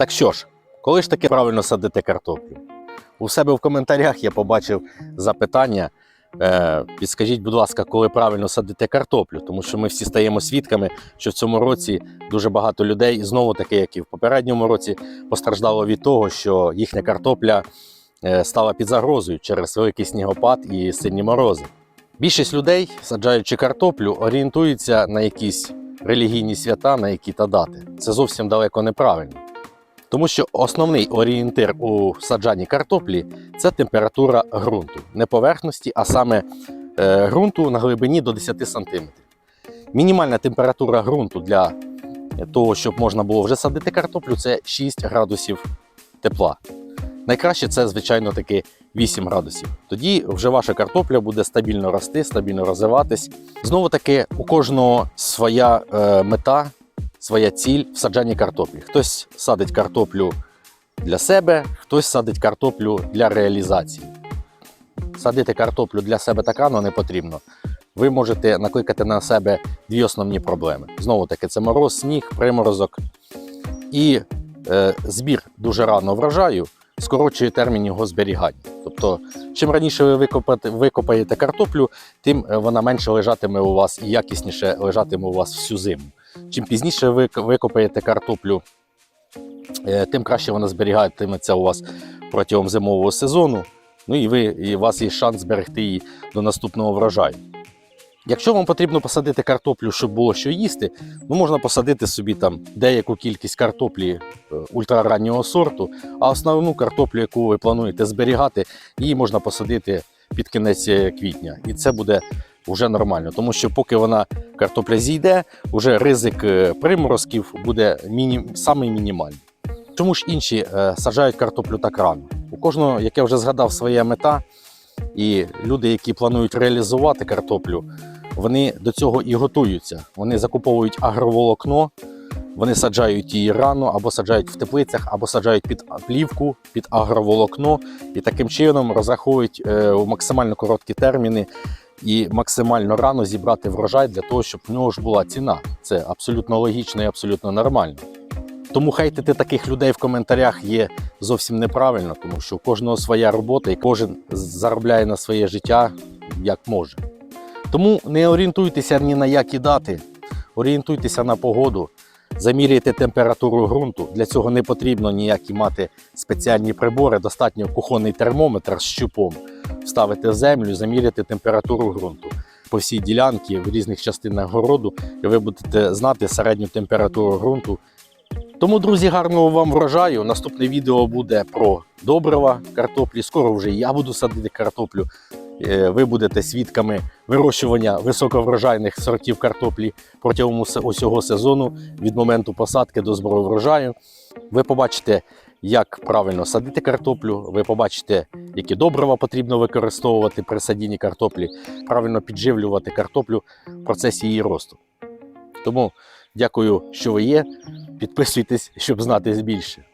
Так що ж, коли ж таки правильно садити картоплю? У себе в коментарях я побачив запитання. Е, підскажіть, будь ласка, коли правильно садити картоплю, тому що ми всі стаємо свідками, що в цьому році дуже багато людей, знову таки, як і в попередньому році, постраждало від того, що їхня картопля е, стала під загрозою через великий снігопад і сильні морози. Більшість людей, саджаючи картоплю, орієнтуються на якісь релігійні свята, на які та дати. Це зовсім далеко неправильно. Тому що основний орієнтир у саджанні картоплі це температура ґрунту, не поверхності, а саме е, ґрунту на глибині до 10 см. Мінімальна температура ґрунту для того, щоб можна було вже садити картоплю, це 6 градусів тепла. Найкраще це, звичайно, таки 8 градусів. Тоді вже ваша картопля буде стабільно рости, стабільно розвиватись. Знову таки, у кожного своя е, мета, своя ціль в саджанні картоплі. Хтось садить картоплю для себе, хтось садить картоплю для реалізації. Садити картоплю для себе так рано не потрібно. Ви можете накликати на себе дві основні проблеми. Знову таки, це мороз, сніг, приморозок і е, збір дуже рано врожаю скорочує термін його зберігання. Тобто, чим раніше ви викопаєте, викопаєте картоплю, тим е, вона менше лежатиме у вас і якісніше лежатиме у вас всю зиму. Чим пізніше ви викопаєте картоплю, е, тим краще вона зберігатиметься у вас протягом зимового сезону. Ну і ви і у вас є шанс зберегти її до наступного врожаю. Якщо вам потрібно посадити картоплю, щоб було що їсти, ну можна посадити собі там деяку кількість картоплі е, ультрараннього сорту, а основну картоплю, яку ви плануєте зберігати, її можна посадити під кінець е, квітня. І це буде вже нормально, тому що поки вона картопля зійде, вже ризик е, приморозків буде міні... самий мінімальний. Чому ж інші е, саджають картоплю так рано? У кожного, як я вже згадав, своя мета, і люди, які планують реалізувати картоплю, вони до цього і готуються. Вони закуповують агроволокно, вони саджають її рано, або саджають в теплицях, або саджають під плівку, під агроволокно, і таким чином розраховують е, у максимально короткі терміни і максимально рано зібрати врожай для того, щоб в нього ж була ціна. Це абсолютно логічно і абсолютно нормально. Тому хейтити таких людей в коментарях є зовсім неправильно, тому що у кожного своя робота і кожен заробляє на своє життя як може. Тому не орієнтуйтеся ні на які дати, орієнтуйтеся на погоду, заміряйте температуру ґрунту. Для цього не потрібно ніякі мати спеціальні прибори, достатньо кухонний термометр з щупом вставити землю, заміряти температуру ґрунту по всій ділянці в різних частинах городу, і ви будете знати середню температуру ґрунту. Тому, друзі, гарного вам врожаю. Наступне відео буде про добрива картоплі. Скоро вже я буду садити картоплю. Е, Ви будете свідками вирощування високоврожайних сортів картоплі протягом усього сезону від моменту посадки до збору врожаю. Ви побачите, як правильно садити картоплю. Ви побачите, які добрива потрібно використовувати при садінні картоплі, правильно підживлювати картоплю в процесі її росту. Тому дякую, що ви є. Підписуйтесь, щоб знати більше.